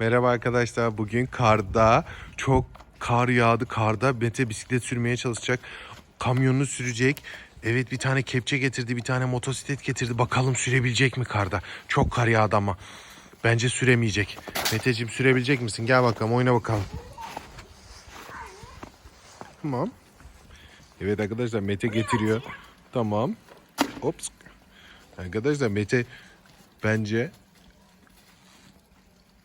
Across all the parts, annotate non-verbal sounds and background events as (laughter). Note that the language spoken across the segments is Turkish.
Merhaba arkadaşlar. Bugün karda çok kar yağdı. Karda Mete bisiklet sürmeye çalışacak. Kamyonunu sürecek. Evet bir tane kepçe getirdi, bir tane motosiklet getirdi. Bakalım sürebilecek mi karda? Çok kar yağdı ama. Bence süremeyecek. Meteciğim sürebilecek misin? Gel bakalım oyna bakalım. Tamam. Evet arkadaşlar Mete getiriyor. Tamam. Ops. Arkadaşlar Mete bence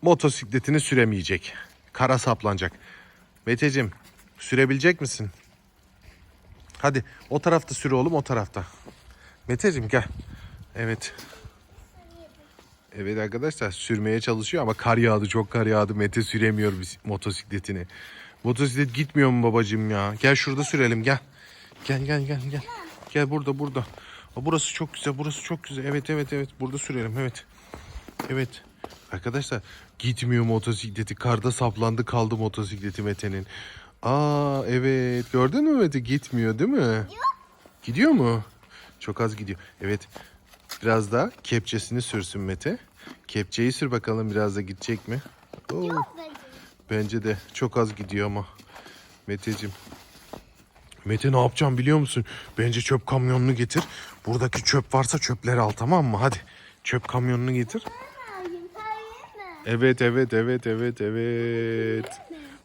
motosikletini süremeyecek. Kara saplanacak. Meteciğim sürebilecek misin? Hadi o tarafta sür oğlum o tarafta. Meteciğim gel. Evet. Evet arkadaşlar sürmeye çalışıyor ama kar yağdı çok kar yağdı. Mete süremiyor motosikletini. Motosiklet gitmiyor mu babacığım ya? Gel şurada sürelim gel. Gel gel gel gel. Gel burada burada. Burası çok güzel burası çok güzel. Evet evet evet burada sürelim evet. Evet. Arkadaşlar gitmiyor motosikleti. Karda saplandı kaldı motosikleti Mete'nin. Aa evet gördün mü Mete gitmiyor değil mi? Gidiyor mu? Çok az gidiyor. Evet. Biraz da kepçesini sürsün Mete. Kepçeyi sür bakalım biraz da gidecek mi? Oo, bence de çok az gidiyor ama. Meteciğim. Mete ne yapacağım biliyor musun? Bence çöp kamyonunu getir. Buradaki çöp varsa çöpleri al tamam mı? Hadi çöp kamyonunu getir. Evet evet evet evet evet.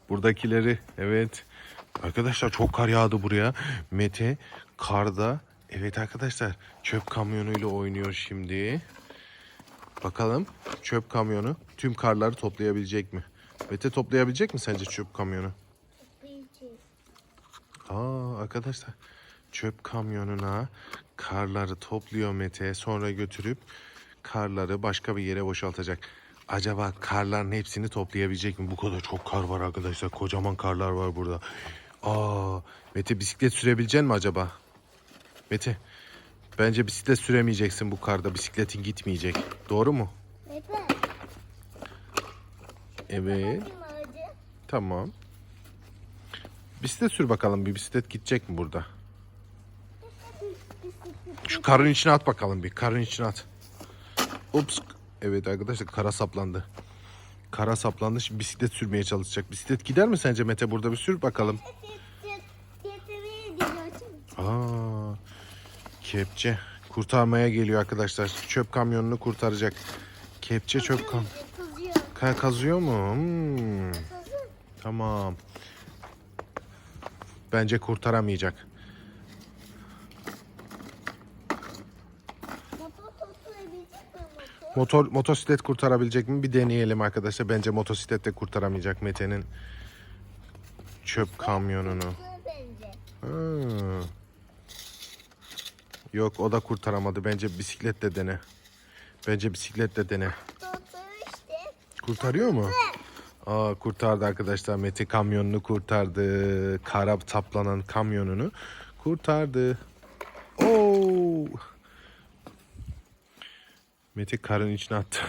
Buradakileri evet. Arkadaşlar çok kar yağdı buraya. Mete karda evet arkadaşlar çöp kamyonuyla oynuyor şimdi. Bakalım çöp kamyonu tüm karları toplayabilecek mi? Mete toplayabilecek mi sence çöp kamyonu? Aa arkadaşlar çöp kamyonuna karları topluyor Mete sonra götürüp karları başka bir yere boşaltacak. Acaba karların hepsini toplayabilecek mi? Bu kadar çok kar var arkadaşlar. Kocaman karlar var burada. Aa Mete bisiklet sürebilecek mi acaba? Mete bence bisiklet süremeyeceksin bu karda. Bisikletin gitmeyecek. Doğru mu? Evet. Tamam. Bisiklet sür bakalım bir bisiklet gidecek mi burada? Şu karın içine at bakalım bir. Karın içine at. Ups. Evet arkadaşlar kara saplandı. Kara saplandı. Şimdi bisiklet sürmeye çalışacak. Bisiklet gider mi sence Mete burada bir sür bakalım. Aa, kepçe kurtarmaya geliyor arkadaşlar. Çöp kamyonunu kurtaracak. Kepçe çöp kam Ka- kazıyor mu? Hmm, tamam. Bence kurtaramayacak. Motor motosiklet kurtarabilecek mi? Bir deneyelim arkadaşlar. Bence motosiklet de kurtaramayacak Mete'nin çöp kamyonunu. Ha. Yok o da kurtaramadı. Bence bisikletle dene. Bence bisikletle dene. Kurtarıyor mu? Aa, kurtardı arkadaşlar. Mete kamyonunu kurtardı. Kara taplanan kamyonunu kurtardı. Mete karın içine attı.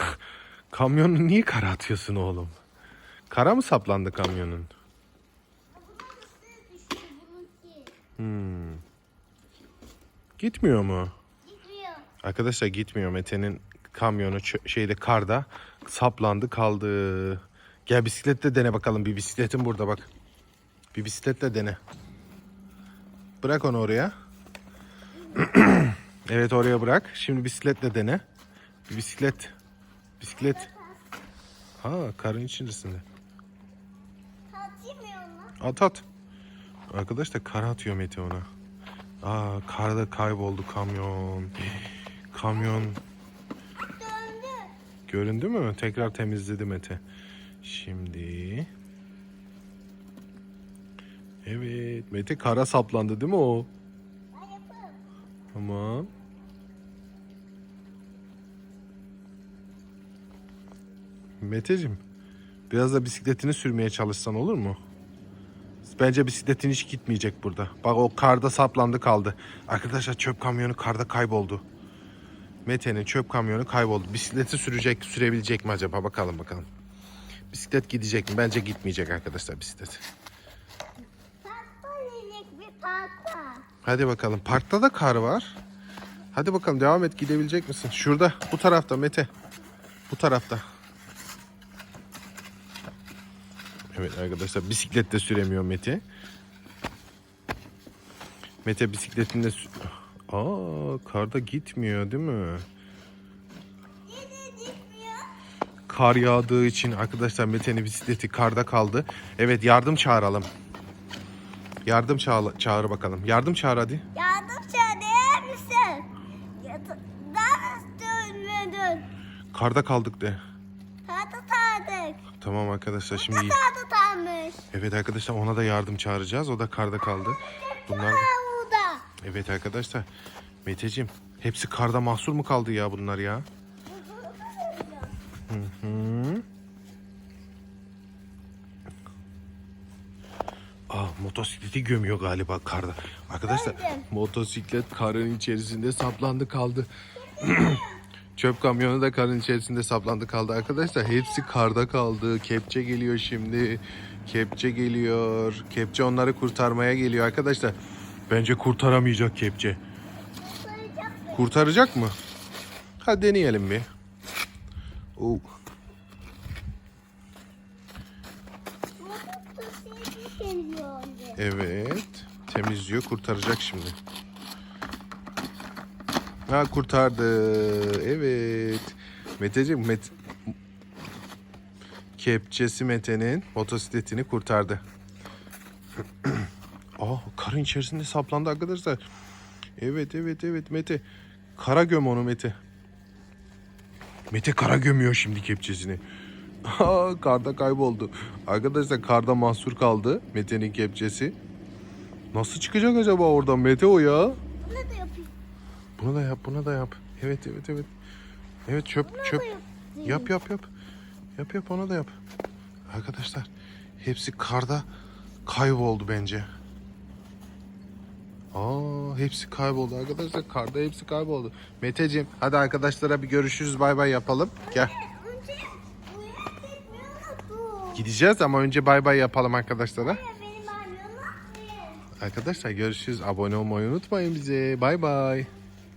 (laughs) Kamyonu niye kara atıyorsun oğlum? Kara mı saplandı kamyonun? Hmm. Gitmiyor mu? Arkadaşlar gitmiyor Mete'nin kamyonu şeyde karda saplandı kaldı. Gel bisikletle dene bakalım. Bir bisikletin burada bak. Bir bisikletle dene. Bırak onu oraya. (clears throat) evet oraya bırak. Şimdi bisikletle dene. Bir bisiklet. Bisiklet. Ha karın içerisinde. At at. Arkadaş da kar atıyor Mete ona. Aa karda kayboldu kamyon. Kamyon Göründü mü? Tekrar temizledi Mete. Şimdi... Evet. Mete kara saplandı değil mi o? Tamam. Meteciğim. Biraz da bisikletini sürmeye çalışsan olur mu? Bence bisikletin hiç gitmeyecek burada. Bak o karda saplandı kaldı. Arkadaşlar çöp kamyonu karda kayboldu. Mete'nin çöp kamyonu kayboldu. Bisikleti sürecek, sürebilecek mi acaba? Bakalım bakalım. Bisiklet gidecek mi? Bence gitmeyecek arkadaşlar bisiklet. Hadi bakalım. Parkta da kar var. Hadi bakalım devam et gidebilecek misin? Şurada bu tarafta Mete. Bu tarafta. Evet arkadaşlar bisiklet de süremiyor Mete. Mete bisikletinde Aa karda gitmiyor değil mi? Kar yağdığı için arkadaşlar Mete'nin bisikleti karda kaldı. Evet yardım çağıralım. Yardım çağır, çağır bakalım. Yardım çağır hadi. Yardım çağırır mısın? Daha dönmedin. Karda kaldık de. Tadı tadık. Tamam arkadaşlar şimdi Tadı tanmış. Evet arkadaşlar ona da yardım çağıracağız. O da karda kaldı. Bunlar burada. evet arkadaşlar. Meteciğim hepsi karda mahsur mu kaldı ya bunlar ya? Hı. Ah motosikleti gömüyor galiba karda. Arkadaşlar Gördüm. motosiklet karın içerisinde saplandı kaldı. (clears throat) Çöp kamyonu da karın içerisinde saplandı kaldı. Arkadaşlar hepsi karda kaldı. Kepçe geliyor şimdi. Kepçe geliyor. Kepçe onları kurtarmaya geliyor arkadaşlar. Bence kurtaramayacak kepçe. Kurtaracak mı? Hadi deneyelim bir. Oo. Evet. Temizliyor. Kurtaracak şimdi. Ha kurtardı. Evet. Meteciğim Met... Kepçesi Mete'nin motosikletini kurtardı. (clears throat) Aa karın içerisinde saplandı arkadaşlar. Evet evet evet Mete. Kara göm onu Mete. Mete kara gömüyor şimdi kepçesini. (laughs) Aa, karda kayboldu. Arkadaşlar karda mahsur kaldı Mete'nin kepçesi. Nasıl çıkacak acaba oradan Mete o ya? Bunu da yapayım. Bunu da yap, bunu da yap. Evet, evet, evet. Evet çöp, çöp. Yap, yap, yap. Yap, yap, onu da yap. Arkadaşlar, hepsi karda kayboldu bence. Aa, hepsi kayboldu arkadaşlar. Karda hepsi kayboldu. Meteciğim, hadi arkadaşlara bir görüşürüz, bay bay yapalım. Gel. Gideceğiz ama önce bay bay yapalım arkadaşlara. Arkadaşlar görüşürüz. Abone olmayı unutmayın bize. Bay bay.